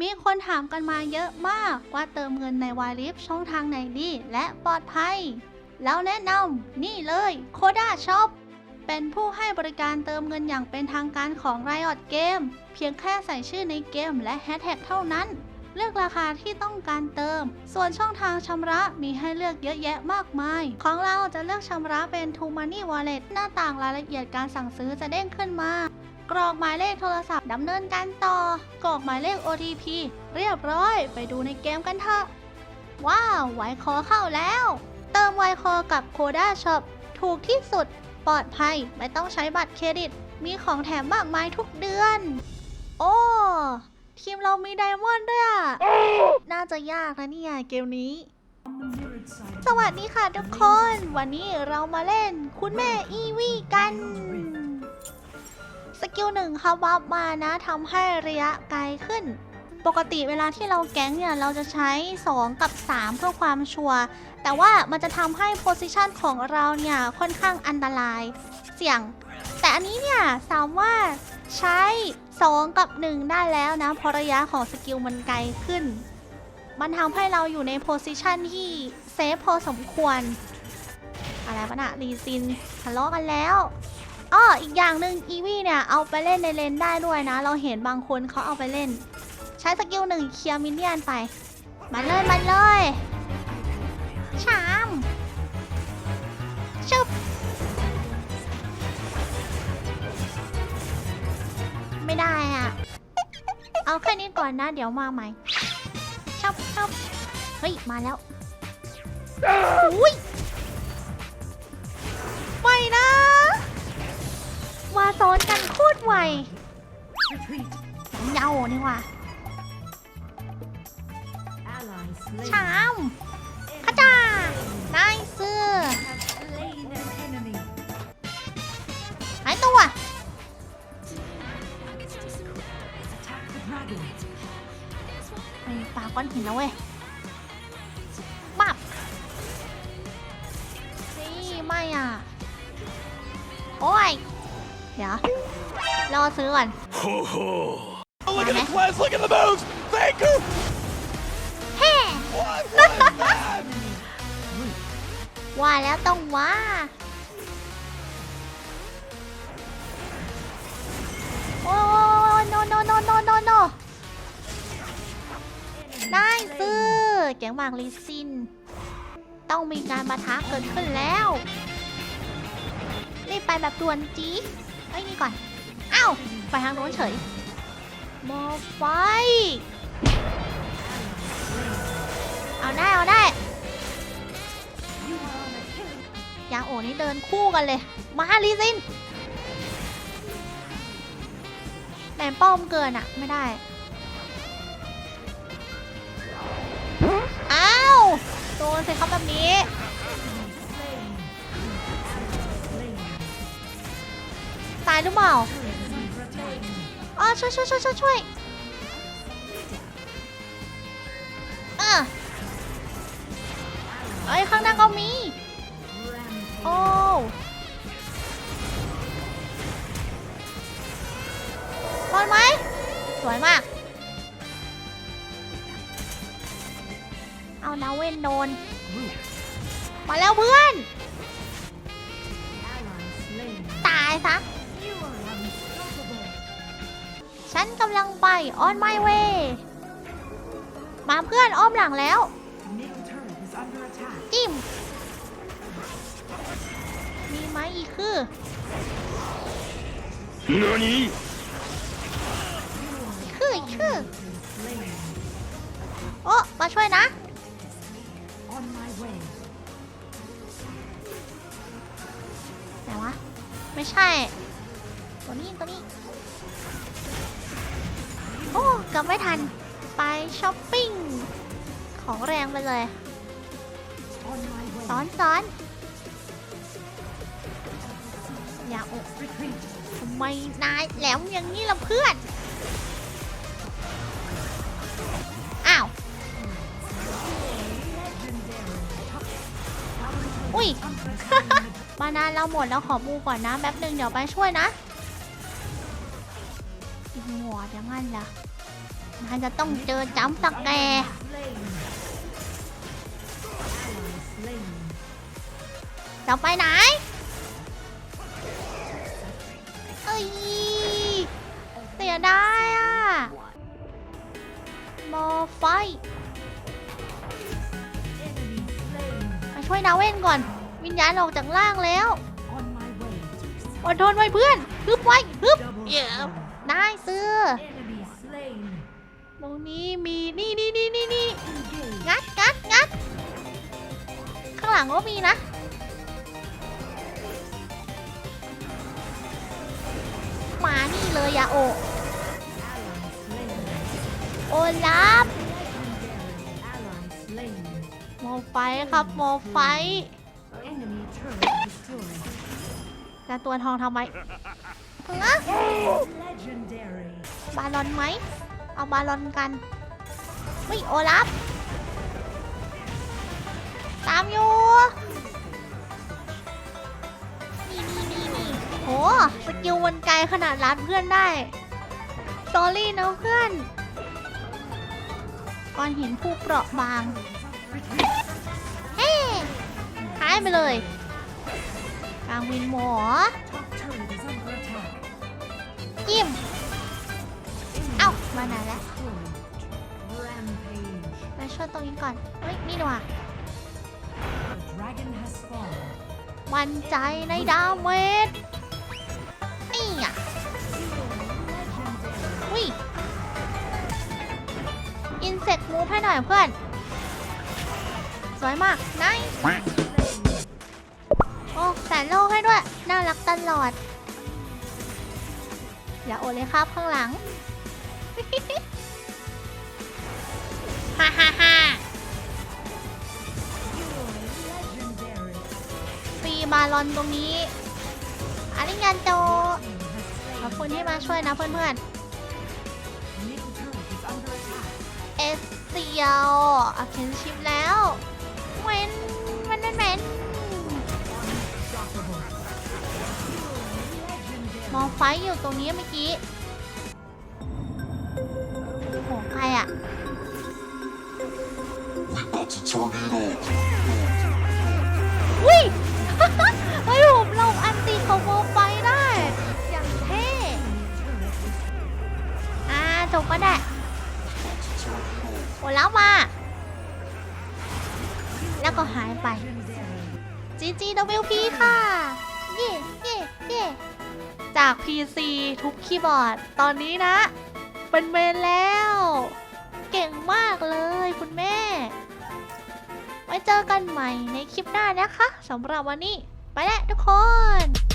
มีคนถามกันมาเยอะมากว่าเติมเงินในวายลิฟช่องทางไหนดีและปลอดภัย แล้วแนะนำนี่เลยโคด้าช็อปเป็นผู้ให้บริการเติมเงินอย่างเป็นทางการของ Riot Game เพียงแค่ใส่ชื่อในเกมและแฮชแท็กเท่านั้น เลือกราคาที่ต้องการเติม ส่วนช่องทางชำระมีให้เลือกเยอะแยะมากมาย ของเราจะเลือกชำระเป็น t o Money Wallet หน้าต่างรายละเอียดการสั่งซื้อจะเด้งขึ้นมา กรอกหมายเลขโทรศัพท์ดำเนินการต่อ กรอกหมายเลข OTP เรียบร้อย ไปดูในเกมกันเถอะ ว้าวไวคอเข้าแล้ว เติมไวคอกับโคด้าช็อปถูกที่สุด ปลอดภัยไม่ต้องใช้บัตรเครดิต มีของแถมมากมายทุกเดือน โอ้ทีมเรามีไดมอนด์ด้วยอะน่าจะยากนะเนี่ยเกมนี้ สวัสดีค่ะทุกคน วันนี้เรามาเล่นคุณแม่อีวีกัน สกิลหนึ่งเขาบัฟมานะทำให้ระยะไกลขึ้น ปกติเวลาที่เราแก๊งเนี่ยเราจะใช้ 2 กับ 3 เพื่อความชัวร์แต่ว่ามันจะทำให้โพซิชันของเราเนี่ยค่อนข้างอันตรายเสี่ยง แต่อันนี้เนี่ยสามารถใช้ 2 กับ 1 ได้แล้วนะเพราะระยะของสกิลมันไกลขึ้น มันทำให้เราอยู่ในโพซิชันที่เซฟพอสมควร อะไรปะนะรีซินทะเลาะกันแล้ว อ้ออีกอย่างหนึ่งอีวีเนี่ยเอาไปเล่นในเลนได้ด้วยนะ เราเห็นบางคนเขาเอาไปเล่น ใช้สกิลหนึ่งเคลียร์มินเนี่ยนไป มาเลยมาเลยชามชึบไม่ได้อะเอาแค่นี้ก่อนนะ เดี๋ยวมาใหม่ชับชับเฮ้ย มาแล้วอุ้ยไม่นะ ว่าซ้อนกันโคตรไวเยานี่ว่าชามขจ้านายซื้อหายตัวไปปาก้อนหินแล้วเว้ย ดี๋ยวรอซื้อก่อน Ho ho! Oh, look Damn at the it. class, look at the moves! Thank you! เฮ้ What was that? ว่าแล้วต้องว่าโอ้โนโนโนโนโนโนได้ซื้อแกงหมากลิซิน ต้องมีการประทะเกิดขึ้นแล้ว รีบไปแบบด่วนจี ดไอ้ยนี่ก่อนอ้าวไปทางโน้นเฉยมอไฟ เอาได้เอาได้ยางโอนี่เดินคู่กันเลย มาลิซินแต่ป้อมเกินอะไม่ได้ อ้าว โดนใสิครับแบบนี้ หรือเปล่าอ๋อช่วยช่วยช่วยช่วยช่วยเออเอ้ข้างหน้าก็มี โอ้รอดไหม สวยมาก เอานาเวนโดน มาแล้วเพื่อน ตายซะ ฉันกำลังไป on my way มาเพื่อนอ้อมหลังแล้ว Middle turret is under attack. จิ้ม มีไหมอีกคือ Nani? คืออีกคือ Slain. โอ้มาช่วยนะ On my way. ไหนวะ ไม่ใช่ ตัวนี้ตัวนี้ โอ้เกับไม่ทัน ไปช้อปปิ้ง ของแรงไปเลยซ้อนซ้อนอย่าอกทำไมนายแหลมอย่างนี้ล่ะเพื่อน อ้าว อุ้ย มานานเราหมดแล้วขอบูก่อนนะ แป๊บหนึ่งเดี๋ยวไปช่วยนะ อีกหัวเดี๋ยวงั้นล่ะนายจะต้องเจอจ้ำสแกร์ Slain. Ally slain. จะไปไหน เอ้ยเสียดายอะมอไฟมาช่วยนาเว่นก่อน วิญญาณออกจากล่างแล้ว อดทนไว้เพื่อนฮึบไว้ฮึบเยว kill. ได้เสื้อ ตรงนี้มีนี่นี่นี่นี่นี่งัดงัดงัดข้างหลังก็มีนะ มานี่เลยยาโอโอลับโมไฟครับโมไฟจะตัวทองทำไม บาลอนไหม เอาบาลอนกันวิโอลับ ตามอยู่ นี่นี่นี่นี่โห สกิลวนไกลขนาดรัดเพื่อนได้สอรี่นะเพื่อนก้อนเหินผู้เปราะบาง เฮ้หายไปเลยกลางวินหมอ จิ้ม เอ้า มาไหนแล้ว มาช่วยตรงนี้ก่อน เฮ้ย นี่ดีกว่า The dragon has fallen. มั่นใจในดาเมจนี่อะ Legendary. วิอินเสกมูฟให้หน่อยเพื่อน สวยมากนายโอ้แสนโลกให้ด้วย น่ารักตลอด อย่าโอเลยครับข้างหลัง ฮ่าฮ่าฮ่าฟรีบาลอนตรงนี้อาริยันโตขอบคุณที่มาช่วยนะเพื่อนๆ เอสเซียวอาเข็นชิปแล้วเว้นเว้นเว้นเว้น มองไฟอยู่ตรงนี้เมื่อกี้โอ้โหใครอะอุ้ย เฮ้ยผมลงอันตีของโมไฟได้ อย่างเท่อ่าจบก็ได้ โอ้แล้วมา แล้วก็หายไป legendary. GGWP ค่ะ เย่เย่เย่ จาก PC ทุกคีย์บอร์ด ตอนนี้นะ เป็นเมนแล้ว เก่งมากเลยคุณแม่ ไว้เจอกันใหม่ในคลิปหน้านะคะสำหรับวันนี้ ไปแล้วทุกคน